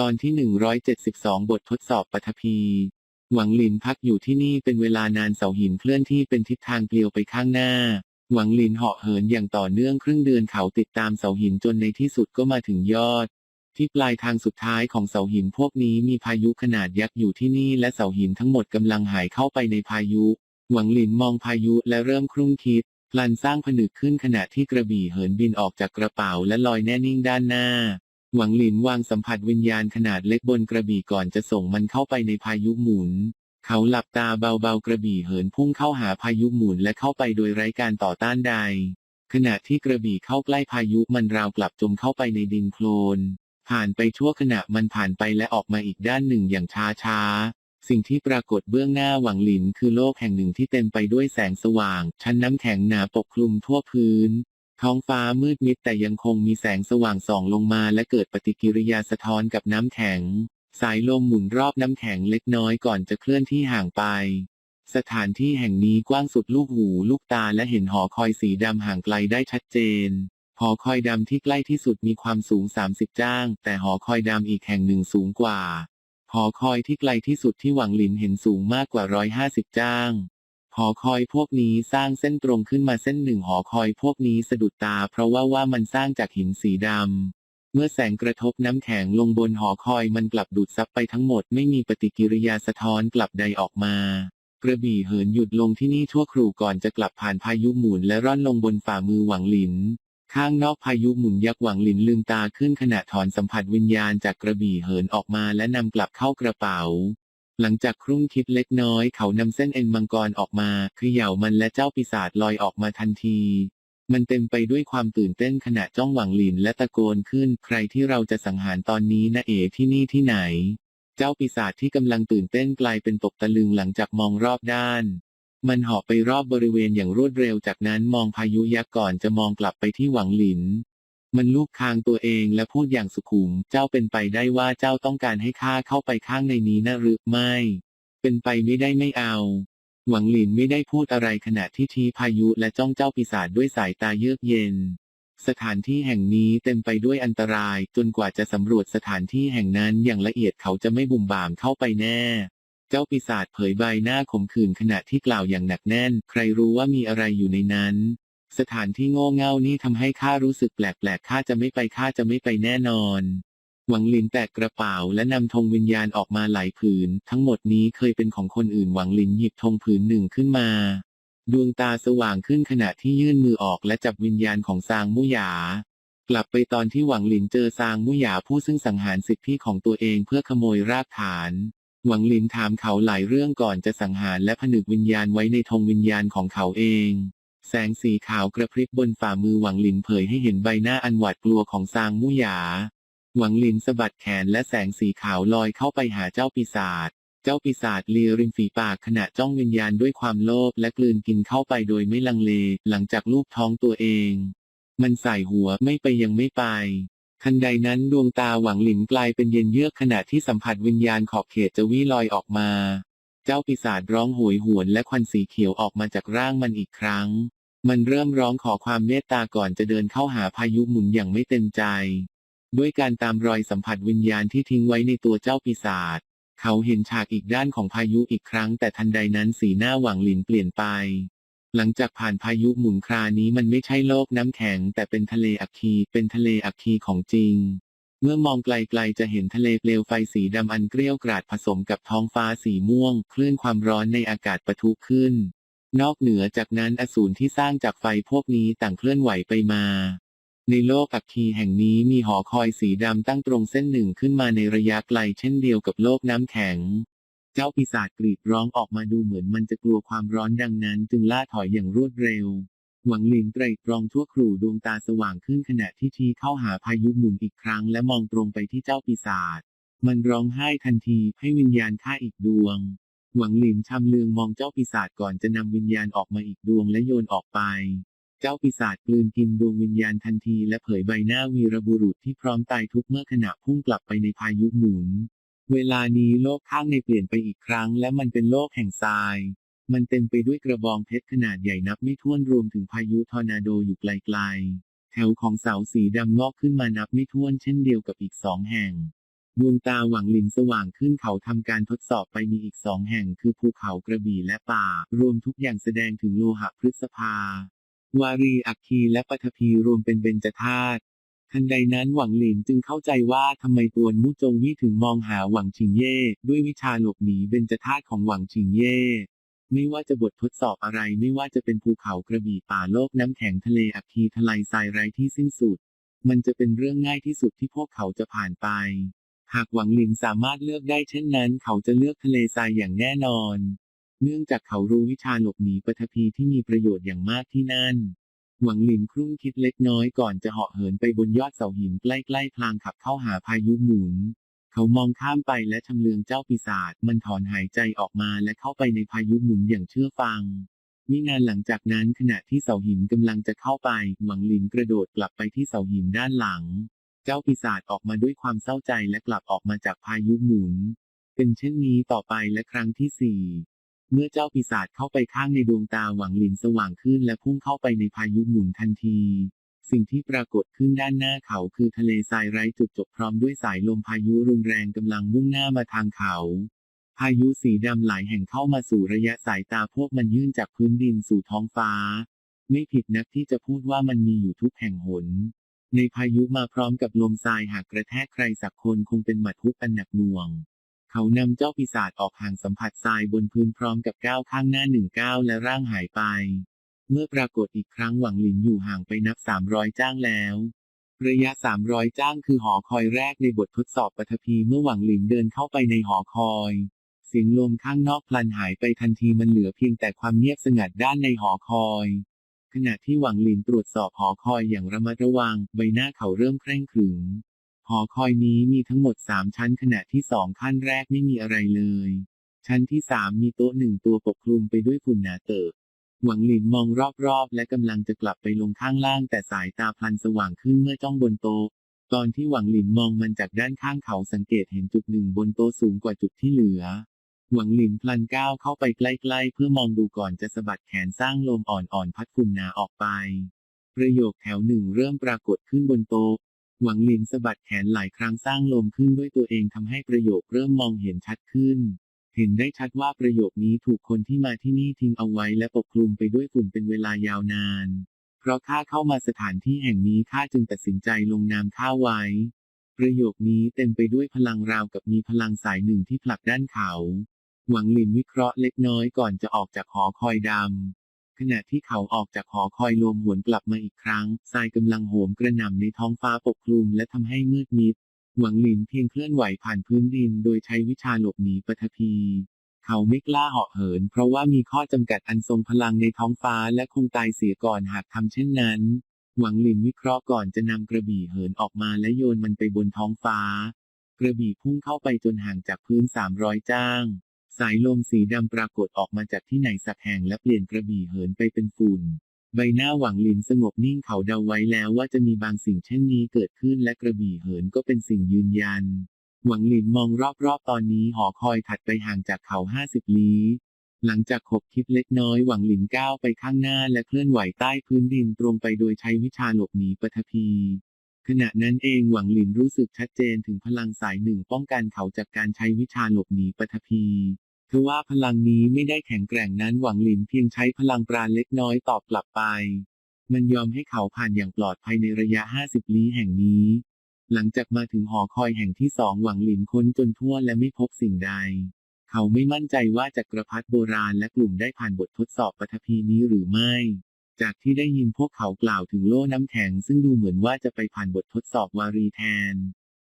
ตอนที่ 172 บททดสอบปฐพี หวังหลินพักอยู่ที่นี่เป็นเวลานานเสาหินเคลื่อนที่เป็นทิศทางเปลี่ยวไปข้างหน้า หวังหลินเหาะเหินอย่างต่อเนื่องครึ่งเดือนเขาติดตามเสาหินจนในที่สุดก็มาถึงยอด ที่ปลายทางสุดท้ายของเสาหินพวกนี้มีพายุขนาดยักษ์อยู่ที่นี่และเสาหินทั้งหมดกำลังหายเข้าไปในพายุ หวังหลินมองพายุและเริ่มครุ่นคิดพลันสร้างผนึกขึ้นขณะที่กระบี่เหินบินออกจากกระเป๋าและลอยแน่นิ่งด้านหน้า หวังหลินวางสัมผัสวิญญาณขนาดเล็กบนกระบี่ก่อนจะส่งมันเข้าไปในพายุหมุน เขาหลับตาเบาๆกระบี่เหินพุ่งเข้าหาพายุหมุนและเข้าไปโดยไร้การต่อต้านใด ขณะที่กระบี่เข้าใกล้พายุมันราวกลับจมเข้าไปในดินโคลน ผ่านไปชั่วขณะมันผ่านไปและออกมาอีกด้านหนึ่งอย่างช้าช้าๆสิ่งที่ปรากฏเบื้องหน้าหวังหลินคือโลกแห่งหนึ่งที่เต็มไปด้วยแสงสว่าง ชั้นน้ำแข็งหนาปกคลุมทั่วพื้น ท้องฟ้ามืดมิดแต่ยังคงมีแสงสว่างส่องลงมาและเกิดปฏิกิริยาสะท้อนกับน้ำแข็ง สายลมหมุนรอบน้ำแข็งเล็กน้อยก่อนจะเคลื่อนที่ห่างไป สถานที่แห่งนี้กว้างสุดลูกหูลูกตาและเห็นหอคอยสีดำห่างไกลได้ชัดเจน หอคอยดำที่ใกล้ที่สุดมีความสูง 30 จ้าง แต่หอคอยดำอีกแห่งหนึ่งสูงกว่า หอคอยที่ไกลที่สุดที่หวังหลินเห็นสูงมากกว่า 150 จ้าง หอคอยพวกนี้สร้างเส้นตรงขึ้นมาเส้นหนึ่งหอคอยพวกนี้สะดุดตา เพราะว่าว่ามันสร้างจากหินสีดำ เมื่อแสงกระทบน้ำแข็งลงบนหอคอยมันกลับดูดซับไปทั้งหมดไม่มีปฏิกิริยาสะท้อนกลับใดออกมากระบี่เหินหยุดลงที่นี่ชั่วครู่ก่อนจะกลับผ่านพายุหมุนและร่อนลงบนฝ่ามือหวังหลิน ข้างนอกพายุหมุนยักษ์หวังหลินลืมตาขึ้นขณะถอนสัมผัสวิญญาณจากกระบี่เหินออกมาและนำกลับเข้ากระเป๋า หลังจากครุ่งคิดเล็กน้อยเขานำเส้นเอ็นมังกรออกมาเขย่ามันและเจ้าปีศาจลอยออกมาทันที มันเต็มไปด้วยความตื่นเต้นขณะจ้องหวังหลินและตะโกนขึ้น ใครที่เราจะสังหารตอนนี้นะเอ๋ที่นี่ที่ไหน เจ้าปีศาจที่กำลังตื่นเต้นกลายเป็นตกตะลึงหลังจากมองรอบด้าน มันหาะไปรอบบริเวณอย่างรวดเร็วจากนั้นมองพายุยักษ์ก่อนจะมองกลับไปที่หวังหลิน มันลูบคางตัวเองและพูดอย่างสุขุม เจ้าเป็นไปได้ว่าเจ้าต้องการให้ข้าเข้าไปข้างในนี้นะหรือไม่ เป็นไปไม่ได้ไม่เอา หวังหลินไม่ได้พูดอะไรขณะที่ทีพายุและจ้องเจ้าปีศาจด้วยสายตาเยือกเย็น สถานที่แห่งนี้เต็มไปด้วยอันตราย จนกว่าจะสำรวจสถานที่แห่งนั้นอย่างละเอียดเขาจะไม่บุ่มบ่ามเข้าไปแน่เจ้าปีศาจเผยใบหน้าขมขื่นขณะที่กล่าวอย่างหนักแน่น ใครรู้ว่ามีอะไรอยู่ในนั้น สถานที่โง่เง่านี่ทำให้ข้ารู้สึกแปลกๆข้าจะไม่ไปข้าจะไม่ไปแน่นอน หวังหลินแตกกระเป๋าและนำธงวิญญาณออกมาหลายผืน ทั้งหมดนี้เคยเป็นของคนอื่นหวังหลินหยิบธงผืนหนึ่งขึ้นมา ดวงตาสว่างขึ้นขณะที่ยื่นมือออกและจับวิญญาณของซางมุหยากลับไปตอนที่หวังหลินเจอซางมุหยาผู้ซึ่งสังหารสิทธิของตัวเองเพื่อขโมยรากฐาน หวังหลินถามเขาหลายเรื่องก่อนจะสังหารและผนึกวิญญาณไว้ในธงวิญญาณของเขาเอง แสงสีขาวกระพริบบนฝ่ามือหวังหลินเผยให้เห็นใบหน้าอันหวาดกลัวของซางมุหยา หวังหลินสะบัดแขนและแสงสีขาวลอยเข้าไปหาเจ้าปีศาจ เจ้าปีศาจเลียริมฝีปากขณะจ้องวิญญาณด้วยความโลภและกลืนกินเข้าไปโดยไม่ลังเล หลังจากลูบท้องตัวเอง มันใส่หัวไม่ไปยังไม่ไปทันใดนั้นดวงตาหวังหลินกลายเป็นเย็นเยือกขณะที่สัมผัสวิญญาณขอบเขตจะวิลอยออกมา เจ้าปีศาจร้องโหยหวนและควันสีเขียวออกมาจากร่างมันอีกครั้ง มันเริ่มร้องขอความเมตตาก่อนจะเดินเข้าหาพายุหมุนอย่างไม่เต็มใจ ด้วยการตามรอยสัมผัสวิญญาณที่ทิ้งไว้ในตัวเจ้าปีศาจเขาเห็นฉากอีกด้านของพายุอีกครั้ง แต่ทันใดนั้นสีหน้าหวังหลินเปลี่ยนไป หลังจากผ่านพายุหมุนครานี้มันไม่ใช่โลกน้ำแข็ง แต่เป็นทะเลอัคคีเป็นทะเลอัคคีของจริง เมื่อมองไกลๆจะเห็นทะเลเปลวไฟสีดำอันเกลี้ยวกราดผสมกับท้องฟ้าสีม่วง คลื่นความร้อนในอากาศปะทุขึ้น นอกเหนือจากนั้นอสูรที่สร้างจากไฟพวกนี้ต่างเคลื่อนไหวไปมา ในโลกอัคคีแห่งนี้มีหอคอยสีดำตั้งตรงเส้นหนึ่งขึ้นมาในระยะไกลเช่นเดียวกับโลกน้ำแข็ง เจ้าปีศาจกรีดร้องออกมาดูเหมือนมันจะกลัวความร้อนดังนั้น จึงล่าถอยอย่างรวดเร็ว หวังหลินไตรตรองทั่วครู่ดวงตาสว่างขึ้นขณะที่ทีเข้าหาพายุหมุนอีกครั้ง และมองตรงไปที่เจ้าปีศาจมันร้องไห้ทันทีให้วิญญาณฆ่าอีกดวง หวังหลินชำเลืองมองเจ้าปีศาจก่อนจะนำวิญญาณออกมาอีกดวงและโยนออกไป เจ้าปีศาจกลืนกินดวงวิญญาณทันทีและเผยใบหน้าวีรบุรุษที่พร้อมตายทุกเมื่อขณะพุ่งกลับไปในพายุหมุน เวลานี้โลกข้างในเปลี่ยนไปอีกครั้ง และมันเป็นโลกแห่งทราย มันเต็มไปด้วยกระบองเพชรขนาดใหญ่นับไม่ถ้วนรวมถึงพายุทอร์นาโดอยู่ไกลๆ แถวของเสาสีดำงอกขึ้นมานับไม่ถ้วนเช่นเดียวกับอีกสองแห่ง ดวงตาหวังลินสว่างขึ้นเขาทำการทดสอบไปมีอีกสองแห่งคือภูเขากระบี่และป่า รวมทุกอย่างแสดงถึงโลหะพฤษภา วารีอัคคีและปฐพีรวมเป็นเบญจธาตุทันใดนั้นหวังหลินจึงเข้าใจว่าทำไมตวนมู่จงยี่ถึงมองหาหวังชิงเย่ด้วยวิชาหลบหนีเบญจธาตุของหวังชิงเย่ไม่ว่าจะบททดสอบอะไรไม่ว่าจะเป็นภูเขากระบี่ป่าโลกน้ำแข็งทะเลอัคคีทลายทรายไร้ที่สิ้นสุด มันจะเป็นเรื่องง่ายที่สุดที่พวกเขาจะผ่านไป หากหวังหลินสามารถเลือกได้เช่นนั้น เขาจะเลือกทะเลทรายอย่างแน่นอน เนื่องจากเขารู้วิชาหลบหนีปฐพีที่มีประโยชน์อย่างมากที่นั่น หวังหลินครุ่นคิดเล็กน้อยก่อนจะเหาะเหินไปบนยอดเสาหินใกล้ๆพลางขับเข้าหาพายุหมุน เขามองข้ามไปและชำเลืองเจ้าปีศาจมันถอนหายใจออกมาและเข้าไปในพายุหมุนอย่างเชื่อฟังมินานหลังจากนั้นขณะที่เสาหินกำลังจะเข้าไป หวังหลินกระโดดกลับไปที่เสาหินด้านหลัง เจ้าปีศาจออกมาด้วยความเศร้าใจและกลับออกมาจากพายุหมุน เป็นเช่นนี้ต่อไปและครั้งที่สี่เมื่อเจ้าปีศาจเข้าไปข้างในดวงตาหวังหลินสว่างขึ้นและพุ่งเข้าไปในพายุหมุนทันที สิ่งที่ปรากฏขึ้นด้านหน้าเขาคือทะเลทรายไร้จุดจบพร้อมด้วยสายลมพายุรุนแรงกำลังมุ่งหน้ามาทางเขา พายุสีดำหลายแห่งเข้ามาสู่ระยะสายตาพวกมันยื่นจากพื้นดินสู่ท้องฟ้า ไม่ผิดนักที่จะพูดว่ามันมีอยู่ทุกแห่งหน ในพายุมาพร้อมกับลมทรายหากกระแทกใครสักคนคงเป็นหมัดทุบอันหนักหน่วง เขานำเจ้าปีศาจออกห่างสัมผัสทรายบนพื้นพร้อมกับก้าวข้างหน้าหนึ่งก้าวและร่างหายไป เมื่อปรากฏอีกครั้งหวังหลินอยู่ห่างไปนับ 300 จ้างแล้วระยะ 300 จ้างคือหอคอยแรกในบททดสอบปฐพีเมื่อหวังหลินเดินเข้าไปในหอคอย เสียงลมข้างนอกพลันหายไปทันทีมันเหลือเพียงแต่ความเงียบสงัดด้านในหอคอย ขณะที่หวังหลินตรวจสอบหอคอยอย่างระมัดระวัง ใบหน้าเขาเริ่มเคร่งขรึม หอคอยนี้มีทั้งหมดสามชั้นขณะที่สองขั้นแรกไม่มีอะไรเลย ชั้นที่สามมีโต๊ะหนึ่งตัวปกคลุมไปด้วยฝุ่นหนาเติบหวังหลินมองรอบๆ และกำลังจะกลับไปลงข้างล่าง แต่สายตาพลันสว่างขึ้นเมื่อจ้องบนโต๊ะตอนที่หวังหลินมองมันจากด้านข้างเขาสังเกตเห็นจุดหนึ่งบนโต๊ะสูงกว่าจุดที่เหลือ หวังหลินพลันก้าวเข้าไปใกล้ๆ เพื่อมองดูก่อนจะสะบัดแขนสร้างลมอ่อนๆ พัดฝุ่นหนาออกไป ประโยคแถวหนึ่งเริ่มปรากฏขึ้นบนโต๊ะหวังหลินสะบัดแขนหลายครั้งสร้างลมขึ้นด้วยตัวเองทำให้ประโยคเริ่มมองเห็นชัดขึ้น เห็นได้ชัดว่าประโยคนี้ถูกคนที่มาที่นี่ทิ้งเอาไว้และปกคลุมไปด้วยฝุ่นเป็นเวลายาวนาน เพราะข้าเข้ามาสถานที่แห่งนี้ข้าจึงตัดสินใจลงนามข้าไว้ ประโยคนี้เต็มไปด้วยพลังราวกับมีพลังสายหนึ่งที่ผลักด้านเขา หวังหลินวิเคราะห์เล็กน้อยก่อนจะออกจากหอคอยดำ ขณะที่เขาออกจากหอคอยรวมหวนกลับมาอีกครั้งทรายกำลังโหมกระหน่ำในท้องฟ้าปกคลุมและทำให้มืดมิด หวังหลินเพียงเคลื่อนไหวผ่านพื้นดินโดยใช้วิชาหลบหนีปฐพี เขาไม่กล้าเหาะเหิน เพราะว่ามีข้อจำกัดอันทรงพลังในท้องฟ้าและคงตายเสียก่อนหากทำเช่นนั้น หวังหลินวิเคราะห์ก่อนจะนำกระบี่เหินออกมาและโยนมันไปบนท้องฟ้า กระบี่พุ่งเข้าไปจนห่างจากพื้น300จ้าง สายลมสีดำปรากฏออกมาจากที่ไหนสักแห่งและเปลี่ยนกระบี่เหินไปเป็นฝุ่น ใบหน้าหวังหลินสงบนิ่งเขาเดาไว้แล้วว่าจะมีบางสิ่งเช่นนี้เกิดขึ้นและกระบี่เหินก็เป็นสิ่งยืนยัน หวังหลินมองรอบๆตอนนี้หอคอยถัดไปห่างจากเขาห้าสิบลี้หลังจากขบคิดเล็กน้อยหวังหลินก้าวไปข้างหน้าและเคลื่อนไหวใต้พื้นดินตรงไปโดยใช้วิชาหลบหนีปฐพี ขณะนั้นเองหวังหลินรู้สึกชัดเจนถึงพลังสายหนึ่งป้องกันเขาจากการใช้วิชาหลบหนีปฐพี ทว่าพลังนี้ไม่ได้แข็งแกร่งนั้นหวังหลินเพียงใช้พลังปราณเล็กน้อยตอบกลับไป มันยอมให้เขาผ่านอย่างปลอดภัยในระยะ 50 ลี้แห่งนี้ หลังจากมาถึงหอคอยแห่งที่สองหวังหลินค้นจนทั่วและไม่พบสิ่งใด เขาไม่มั่นใจว่าจักรพรรดิโบราณและกลุ่มได้ผ่านบททดสอบปฐพีนี้หรือไม่ จากที่ได้ยินพวกเขากล่าวถึงโล่น้ำแข็งซึ่งดูเหมือนว่าจะไปผ่านบททดสอบวารีแทน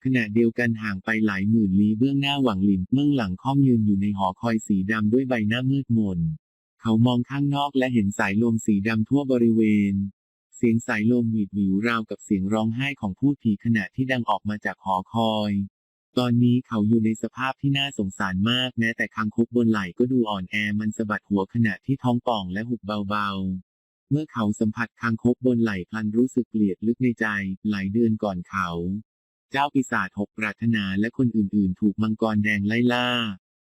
ขณะเดียวกันห่างไปหลายหมื่นลี้เบื้องหน้าหวังหลินเมื่องหลังค่อมยืนอยู่ในหอคอยสีดำด้วยใบหน้ามืดมน เขามองข้างนอกและเห็นสายลมสีดำทั่วบริเวณ เสียงสายลมหวีดหวิวราวกับเสียงร้องไห้ของผู้ผีขณะที่ดังออกมาจากหอคอย ตอนนี้เขาอยู่ในสภาพที่น่าสงสารมากแม้แต่คางคกบนไหล่ก็ดูอ่อนแอมันสะบัดหัวขณะที่ท้องป่องและหุบเบาๆ เมื่อเขาสัมผัสคางคกบนไหล่พลันรู้สึกเกลียดลึกในใจหลายเดือนก่อนเขา เจ้าปีศาจหกปรารถนาและคนอื่นๆ ถูกมังกรแดงไล่ล่า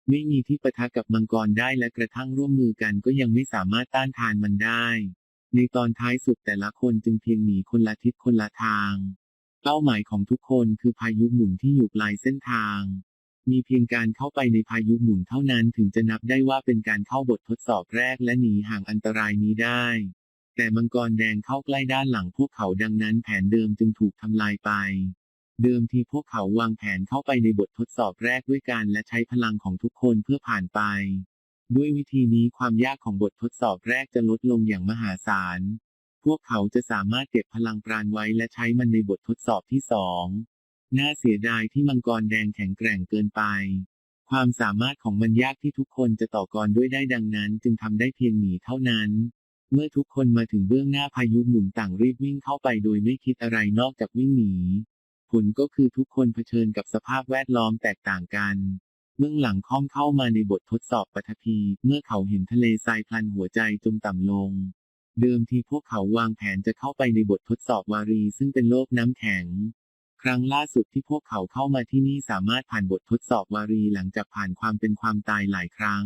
ไม่มีที่ปะทะกับมังกรได้และกระทั่งร่วมมือกันก็ยังไม่สามารถต้านทานมันได้ ในตอนท้ายสุดแต่ละคนจึงเพียงหนีคนละทิศคนละทาง เป้าหมายของทุกคนคือพายุหมุนที่อยู่ปลายเส้นทาง มีเพียงการเข้าไปในพายุหมุนเท่านั้นถึงจะนับได้ว่าเป็นการเข้าบททดสอบแรกและหนีห่างอันตรายนี้ได้แต่มังกรแดงเข้าใกล้ด้านหลังพวกเขาดังนั้นแผนเดิมจึงถูกทำลายไป เดิมทีพวกเขาวางแผนเข้าไปในบททดสอบแรกด้วยการและใช้พลังของทุกคนเพื่อผ่านไป ด้วยวิธีนี้ความยากของบททดสอบแรกจะลดลงอย่างมหาศาล พวกเขาจะสามารถเก็บพลังปราณไว้และใช้มันในบททดสอบที่สองน่าเสียดายที่มังกรแดงแข็งแกร่งเกินไป ความสามารถของมันยากที่ทุกคนจะต่อกรด้วยได้ดังนั้น จึงทำได้เพียงหนีเท่านั้น เมื่อทุกคนมาถึงเบื้องหน้าพายุหมุนต่างรีบวิ่งเข้าไปโดยไม่คิดอะไรนอกจากวิ่งหนี ผลก็คือทุกคนเผชิญกับสภาพแวดล้อมแตกต่างกันเมื่องหลังค่อมเข้ามาในบททดสอบปฐพี เมื่อเขาเห็นทะเลทรายพลันหัวใจจมต่ำลง เดิมทีพวกเขาวางแผนจะเข้าไปในบททดสอบวารี ซึ่งเป็นโลกน้ำแข็ง ครั้งล่าสุดที่พวกเขาเข้ามาที่นี่สามารถผ่านบททดสอบวารีหลังจากผ่านความเป็นความตายหลายครั้ง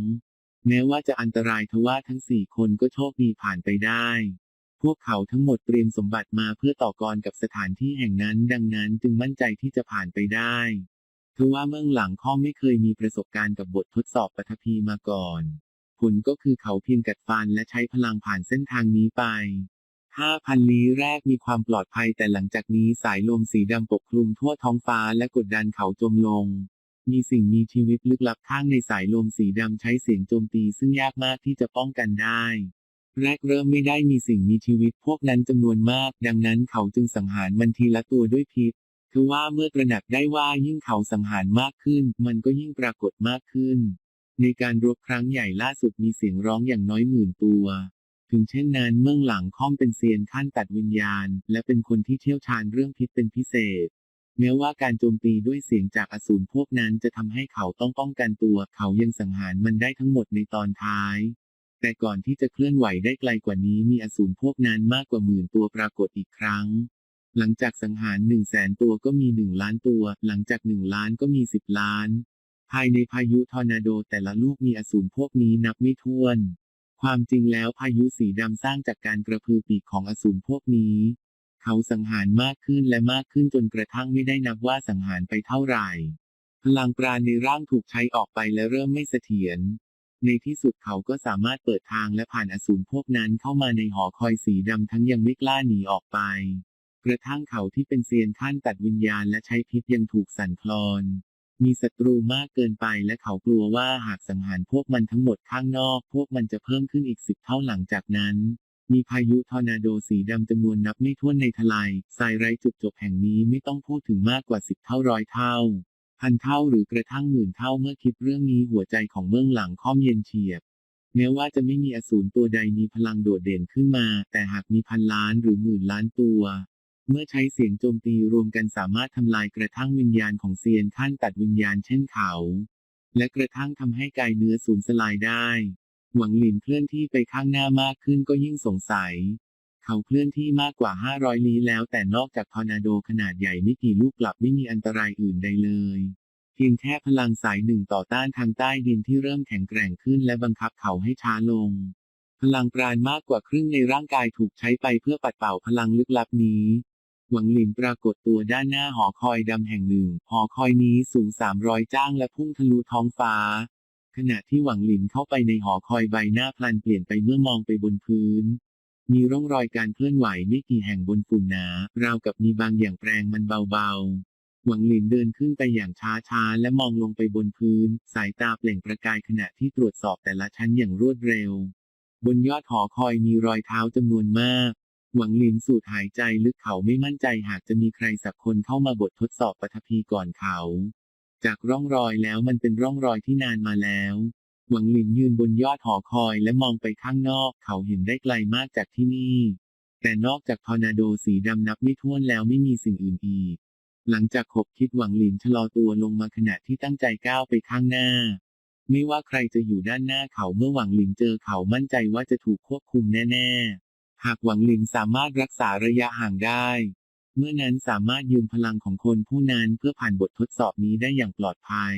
แม้ว่าจะอันตรายทว่าทั้งสี่คนก็โชคดีผ่านไปได้ พวกเขาทั้งหมดเตรียมสมบัติมาเพื่อต่อกรกับสถานที่แห่งนั้น ดังนั้นจึงมั่นใจที่จะผ่านไปได้ทว่าเมืองหลังข้อไม่เคยมีประสบการณ์กับบททดสอบปฐพีมาก่อน ผลก็คือเขาเพียงกัดฟันและใช้พลังผ่านเส้นทางนี้ไป5,000ลี้แรกมีความปลอดภัยแต่หลังจากนี้สายลมสีดำปกคลุมทั่วท้องฟ้าและกดดันเขาจมลง มีสิ่งมีชีวิตลึกลับข้างในสายลมสีดำใช้เสียงโจมตีซึ่งยากมากที่จะป้องกันได้ แรกเริ่มไม่ได้มีสิ่งมีชีวิตพวกนั้นจำนวนมาก ดังนั้นเขาจึงสังหารมันทีละตัวด้วยพิษคือว่าเมื่อตระหนักได้ว่ายิ่งเขาสังหารมากขึ้น มันก็ยิ่งปรากฏมากขึ้น ในการรบครั้งใหญ่ล่าสุดมีเสียงร้องอย่างน้อยหมื่นตัว ถึงเช่นนั้นเมื่องหลังค่อมเป็นเซียนขั้นตัดวิญญาณ และเป็นคนที่เชี่ยวชาญเรื่องพิษเป็นพิเศษ แม้ว่าการโจมตีด้วยเสียงจากอสูรพวกนั้นจะทำให้เขาต้องป้องกันตัว เขายังสังหารมันได้ทั้งหมดในตอนท้าย แต่ก่อนที่จะเคลื่อนไหวได้ไกลกว่านี้มีอสูรพวกนั้นมากกว่าหมื่นตัวปรากฏอีกครั้ง หลังจากสังหารหนึ่งแสนตัวก็มีหนึ่งล้านตัว หลังจากหนึ่งล้านก็มีสิบล้าน ภายในพายุทอร์นาโดแต่ละลูกมีอสูรพวกนี้นับไม่ถ้วน ความจริงแล้วพายุสีดำสร้างจากการกระพือปีกของอสูรพวกนี้ เขาสังหารมากขึ้นและมากขึ้นจนกระทั่งไม่ได้นับว่าสังหารไปเท่าไหร่ พลังปราณในร่างถูกใช้ออกไปและเริ่มไม่เสถียร ในที่สุดเขาก็สามารถเปิดทางและผ่านอสูรพวกนั้นเข้ามาในหอคอยสีดำทั้งยังไม่กล้าหนีออกไป กระทั่งเขาที่เป็นเซียนขั้นตัดวิญญาณและใช้พิษยังถูกสั่นคลอน มีศัตรูมากเกินไปและเขากลัวว่าหากสังหารพวกมันทั้งหมดข้างนอก พวกมันจะเพิ่มขึ้นอีกสิบเท่าหลังจากนั้นมีพายุทอร์นาโดสีดำจำนวนนับไม่ถ้วนในทลายทรายไร้จุดจบแห่งนี้ไม่ต้องพูดถึงมากกว่าสิบเท่าร้อยเท่า พันเท่าหรือกระทั่งหมื่นเท่าเมื่อคิดเรื่องนี้หัวใจของเมืองหลังค่อมเย็นเฉียบ แม้ว่าจะไม่มีอสูรตัวใดมีพลังโดดเด่นขึ้นมา แต่หากมีพันล้านหรือหมื่นล้านตัว เมื่อใช้เสียงโจมตีรวมกันสามารถทำลายกระทั่งวิญญาณของเซียนขั้นตัดวิญญาณเช่นเขา และกระทั่งทำให้กายเนื้อสูญสลายได้ หวังหลินเคลื่อนที่ไปข้างหน้ามากขึ้นก็ยิ่งสงสัย เขาเคลื่อนที่มากกว่า 500 ลี้แล้ว แต่นอกจากทอร์นาโดขนาดใหญ่ไม่กี่ลูกกลับไม่มีอันตรายอื่นใดเลยเพียงแค่พลังสายหนึ่งต่อต้านทางใต้ดินที่เริ่มแข็งแกร่งขึ้นและบังคับเขาให้ช้าลง พลังปราณมากกว่าครึ่งในร่างกายถูกใช้ไปเพื่อปัดเป่าพลังลึกลับนี้ หวังหลินปรากฏตัวด้านหน้าหอคอยดำแห่งหนึ่ง หอคอยนี้สูง 300 จ้างและพุ่งทะลุท้องฟ้า ขณะที่หวังหลินเข้าไปในหอคอยใบหน้าพลันเปลี่ยนไปเมื่อมองไปบนพื้น มีร่องรอยการเคลื่อนไหวไม่กี่แห่งบนฝุ่นหนา ราวกับมีบางอย่างแปลงมันเบาๆ หวังหลินเดินขึ้นไปอย่างช้าๆ และมองลงไปบนพื้น สายตาเปล่งประกายขณะที่ตรวจสอบแต่ละชั้นอย่างรวดเร็ว บนยอดหอคอยมีรอยเท้าจำนวนมาก หวังหลินสูดหายใจลึกเขาไม่มั่นใจหากจะมีใครสักคนเข้ามาบททดสอบปฐพีก่อนเขา จากร่องรอยแล้วมันเป็นร่องรอยที่นานมาแล้ว หวังหลินยืนบนยอดหอคอยและมองไปข้างนอก เขาเห็นได้ไกลมากจากที่นี่ แต่นอกจากทอร์นาโดสีดำนับไม่ถ้วนแล้วไม่มีสิ่งอื่นอีก หลังจากขบคิดหวังหลินชะลอตัวลงมาขณะที่ตั้งใจก้าวไปข้างหน้า ไม่ว่าใครจะอยู่ด้านหน้าเขาเมื่อหวังหลินเจอเขามั่นใจว่าจะถูกควบคุมแน่ ๆ หากหวังหลินสามารถรักษาระยะห่างได้ เมื่อนั้นสามารถยืมพลังของคนผู้นั้นเพื่อผ่านบททดสอบนี้ได้อย่างปลอดภัย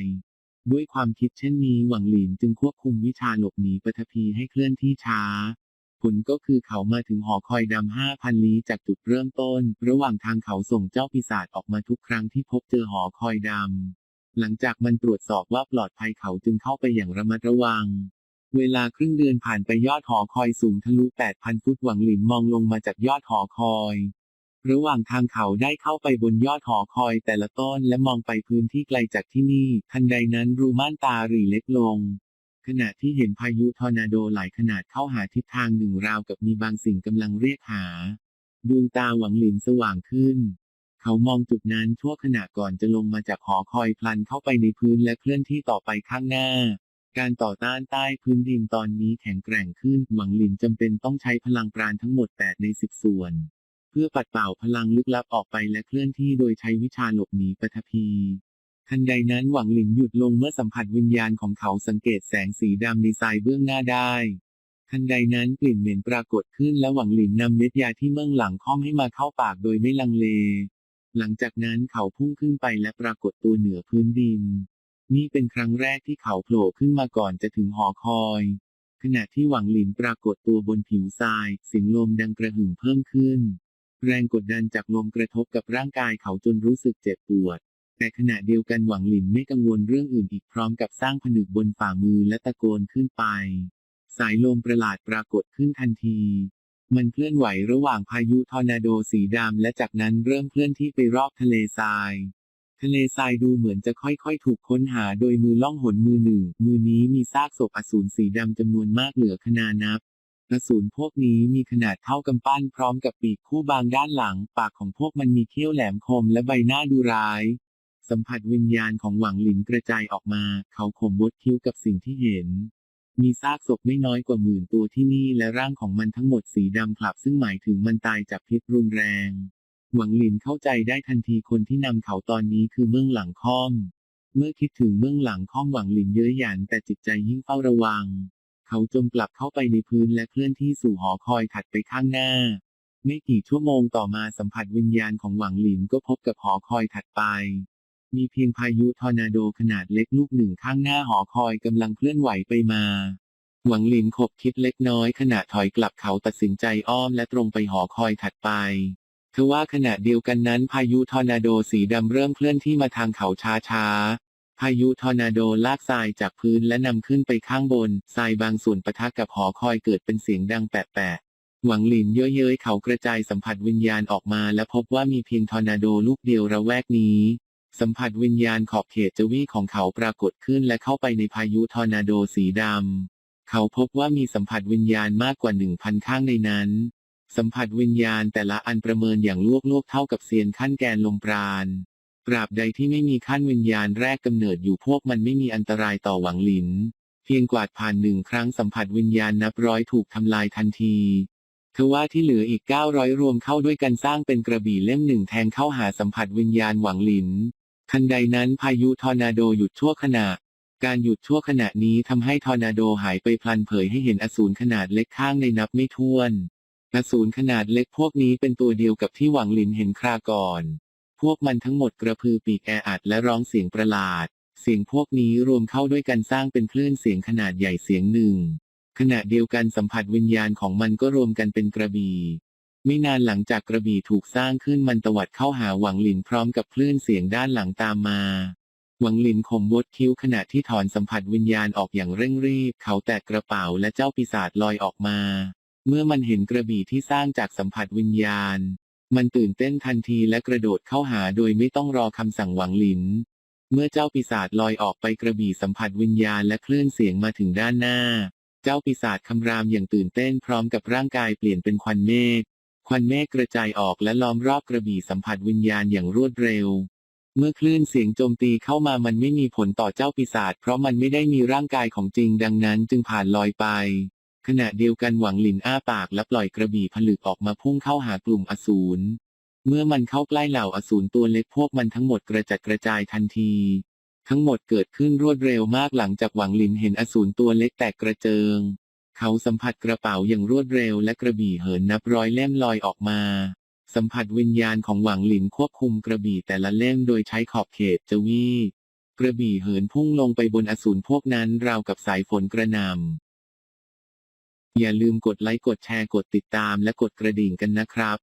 ด้วยความคิดเช่นนี้หวังหลินจึงควบคุมวิชาหลบหนีปฐพีให้เคลื่อนที่ช้า ผลก็คือเขามาถึงหอคอยดำห้าพันลี้จากจุดเริ่มต้น ระหว่างทางเขาส่งเจ้าปีศาจออกมาทุกครั้งที่พบเจอหอคอยดำ หลังจากมันตรวจสอบว่าปลอดภัยเขาจึงเข้าไปอย่างระมัดระวังเวลาครึ่งเดือนผ่านไปยอดหอคอยสูงทะลุ 8,000 ฟุตหวังหลินมองลงมาจากยอดหอคอย ระหว่างทางเขาได้เข้าไปบนยอดหอคอยแต่ละต้นและมองไปพื้นที่ไกลจากที่นี่ ทันใดนั้นรูม่านตาหรี่เล็กลง ขณะที่เห็นพายุทอร์นาโดหลายขนาดเข้าหาทิศทางหนึ่งราวกับมีบางสิ่งกำลังเรียกหา ดวงตาหวังหลินสว่างขึ้น เขามองจุดนั้นชั่วขณะก่อนจะลงมาจากหอคอยพลันเข้าไปในพื้นและเคลื่อนที่ต่อไปข้างหน้าการต่อต้านใต้พื้นดินตอนนี้แข็งแกร่งขึ้น หวังหลินจำเป็นต้องใช้พลังปราณทั้งหมด 8 ใน 10 ส่วน พื่อปัดเป่าพลังลึกลับออกไปและเคลื่อนที่โดยใช้วิชาหลบหนีปฐพี ทันใดนั้นหวังหลินหยุดลงเมื่อสัมผัสวิญญาณของเขาสังเกตแสงสีดำในทรายเบื้องหน้าได้ทันใดนั้นกลิ่นเหม็นปรากฏขึ้นและหวังหลินนำเม็ดยาที่เมื่องหลังค่อมให้มาเข้าปากโดยไม่ลังเล หลังจากนั้นเขาพุ่งขึ้นไปและปรากฏตัวเหนือพื้นดิน นี่เป็นครั้งแรกที่เขาโผล่ขึ้นมาก่อนจะถึงหอคอย ขณะที่หวังหลินปรากฏตัวบนผิวทรายเสียงลมดังกระหึ่มเพิ่มขึ้น แรงกดดันจากลมกระทบกับร่างกายเขาจนรู้สึกเจ็บปวด แต่ขณะเดียวกันหวังหลินไม่กังวลเรื่องอื่นอีกพร้อมกับสร้างผนึกบนฝ่ามือและตะโกนขึ้นไป สายลมประหลาดปรากฏขึ้นทันที มันเคลื่อนไหวระหว่างพายุทอร์นาโดสีดำและจากนั้นเริ่มเคลื่อนที่ไปรอบทะเลทรายทะเลทรายดูเหมือนจะค่อยๆ ถูกค้นหาโดยมือล่องหนมือหนึ่ง มือนี้มีซากศพอสูรสีดำจำนวนมากเหลือขนานับ อสูรพวกนี้มีขนาดเท่ากำปั้นพร้อมกับปีกคู่บางด้านหลัง ปากของพวกมันมีเขี้ยวแหลมคมและใบหน้าดูร้าย สัมผัสวิญญาณของหวังหลินกระจายออกมา เขาข่มบดคิ้วกับสิ่งที่เห็น มีซากศพไม่น้อยกว่าหมื่นตัวที่นี่และร่างของมันทั้งหมดสีดำคลับ ซึ่งหมายถึงมันตายจากพิษรุนแรง หวังหลินเข้าใจได้ทันทีคนที่นำเขาตอนนี้คือเมืองหลังค่อม เมื่อคิดถึงเมืองหลังค่อมหวังหลินเย้ยหยันแต่จิตใจยิ่งเฝ้าระวัง เขาจมกลับเข้าไปในพื้นและเคลื่อนที่สู่หอคอยถัดไปข้างหน้า ไม่กี่ชั่วโมงต่อมาสัมผัสวิญญาณของหวังหลินก็พบกับหอคอยถัดไป มีเพียงพายุทอร์นาโดขนาดเล็กลูกหนึ่งข้างหน้าหอคอยกำลังเคลื่อนไหวไปมา หวังหลินขบคิดเล็กน้อยขณะถอยกลับเขาตัดสินใจอ้อมและตรงไปหอคอยถัดไปทว่าขณะเดียวกันนั้นพายุทอร์นาโดสีดำเริ่มเคลื่อนที่มาทางเขาช้าๆ พายุทอร์นาโดลากทรายจากพื้นและนำขึ้นไปข้างบน ทรายบางส่วนปะทะกับหอคอยเกิดเป็นเสียงดังแปะๆ หวังหลินเย้ยๆเขากระจายสัมผัสวิญญาณออกมาและพบว่ามีเพียงทอร์นาโดลูกเดียวระแวกนี้ สัมผัสวิญญาณขอบเขตจวีของเขาปรากฏขึ้นและเข้าไปในพายุทอร์นาโดสีดำ เขาพบว่ามีสัมผัสวิญญาณมากกว่าหนึ่งพันข้างในนั้น สัมผัสวิญญาณแต่ละอันประเมินอย่างลวกลวกๆเท่ากับเซียนขั้นแกนลมปราณ ตราบใดที่ไม่มีขั้นวิญญาณแรกกำเนิดอยู่พวกมันไม่มีอันตรายต่อหวังหลิน เพียงกวาดผ่านหนึ่งครั้งสัมผัสวิญญาณนับร้อยถูกทำลายทันทีทว่าที่เหลืออีก 900 รวมเข้าด้วยกันสร้างเป็นกระบี่เล่มหนึ่งแทงเข้าหาสัมผัสวิญญาณหวังหลิน ทันใดนั้นพายุทอร์นาโดหยุดชั่วขณะ การหยุดชั่วขณะนี้ทำให้ทอร์นาโดหายไปพลันเผยให้เห็นอสูรขนาดเล็กข้างในนับไม่ถ้วน อสูรขนาดเล็กพวกนี้เป็นตัวเดียวกับที่หวังหลินเห็นคราก่อน พวกมันทั้งหมดกระพือปีกแออัดและร้องเสียงประหลาด เสียงพวกนี้รวมเข้าด้วยกันสร้างเป็นคลื่นเสียงขนาดใหญ่เสียงหนึ่ง ขณะเดียวกันสัมผัสวิญญาณของมันก็รวมกันเป็นกระบี่ ไม่นานหลังจากกระบี่ถูกสร้างขึ้นมันตวัดเข้าหาหวังหลินพร้อมกับคลื่นเสียงด้านหลังตามมา หวังหลินข่มวดคิ้วขณะที่ถอนสัมผัสวิญญาณออกอย่างเร่งรีบ เขาแตกกระเป๋าและเจ้าปีศาจลอยออกมา เมื่อมันเห็นกระบี่ที่สร้างจากสัมผัสวิญญาณ มันตื่นเต้นทันทีและกระโดดเข้าหาโดยไม่ต้องรอคำสั่งหวังหลิน เมื่อเจ้าปีศาจลอยออกไปกระบี่สัมผัสวิญญาณและคลื่นเสียงมาถึงด้านหน้า เจ้าปีศาจคำรามอย่างตื่นเต้นพร้อมกับร่างกายเปลี่ยนเป็นควันเมฆ ควันเมฆกระจายออกและล้อมรอบกระบี่สัมผัสวิญญาณอย่างรวดเร็ว เมื่อคลื่นเสียงโจมตีเข้ามามันไม่มีผลต่อเจ้าปีศาจเพราะมันไม่ได้มีร่างกายของจริงดังนั้นจึงผ่านลอยไป ขณะเดียวกันหวังหลินอ้าปากและปล่อยกระบี่ผลึกออกมาพุ่งเข้าหากลุ่มอสูร เมื่อมันเข้าใกล้เหล่าอสูรตัวเล็กพวกมันทั้งหมดกระจัดกระจายทันที ทั้งหมดเกิดขึ้นรวดเร็วมากหลังจากหวังหลินเห็นอสูรตัวเล็กแตกกระเจิง เขาสัมผัสกระเป๋าอย่างรวดเร็วและกระบี่เหินนับร้อยเล่มลอยออกมา สัมผัสวิญญาณของหวังหลินควบคุมกระบี่แต่ละเล่มโดยใช้ขอบเขตจวีกระบี่เหินพุ่งลงไปบนอสูรพวกนั้นราวกับสายฝนกระหน่ำ อย่าลืมกดไลค์กดแชร์กดติดตามและกดกระดิ่งกันนะครับ